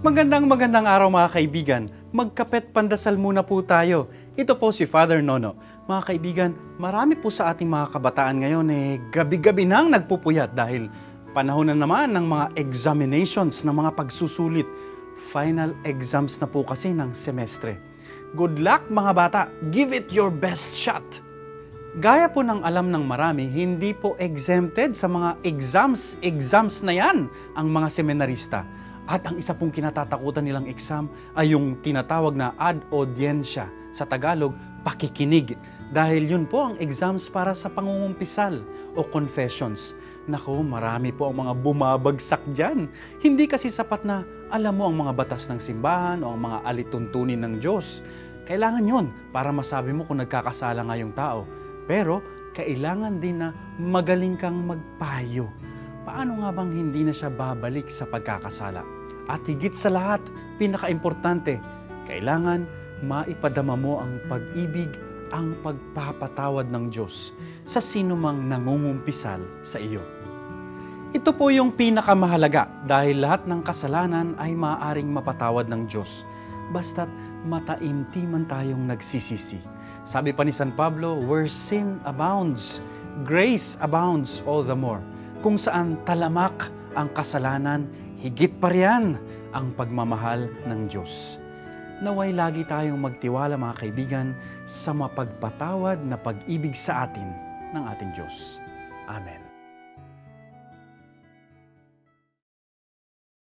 Magandang magandang araw mga kaibigan. Magkapet pandasal muna po tayo. Ito po si Father Nono. Mga kaibigan, marami po sa ating mga kabataan ngayon eh gabi-gabi nang nagpupuyat dahil panahon na naman ng mga examinations, ng mga pagsusulit. Final exams na po kasi ng semestre. Good luck mga bata. Give it your best shot. Gaya po ng alam ng marami, hindi po exempted sa mga exams, exams na yan ang mga seminarista. At ang isa pong kinatatakutan nilang exam ay yung tinatawag na ad audiensya. Sa Tagalog, pakikinig. Dahil yun po ang exams para sa pangungumpisal o confessions. Nako, marami po ang mga bumabagsak dyan. Hindi kasi sapat na alam mo ang mga batas ng simbahan o ang mga alituntunin ng Diyos. Kailangan yon para masabi mo kung nagkakasala nga yung tao. Pero kailangan din na magaling kang magpayo. Paano nga bang hindi na siya babalik sa pagkakasala? At higit sa lahat, pinakaimportante, kailangan maipadama mo ang pag-ibig, ang pagpapatawad ng Diyos sa sino mang nangungumpisal sa iyo. Ito po yung pinakamahalaga dahil lahat ng kasalanan ay maaaring mapatawad ng Diyos. Basta't mataimtiman tayong nagsisisi. Sabi pa ni San Pablo, where sin abounds, grace abounds all the more. Kung saan talamak ang kasalanan, higit pa riyan ang pagmamahal ng Diyos. Naway lagi tayong magtiwala mga kaibigan sa mapagpatawad na pag-ibig sa atin ng ating Diyos. Amen.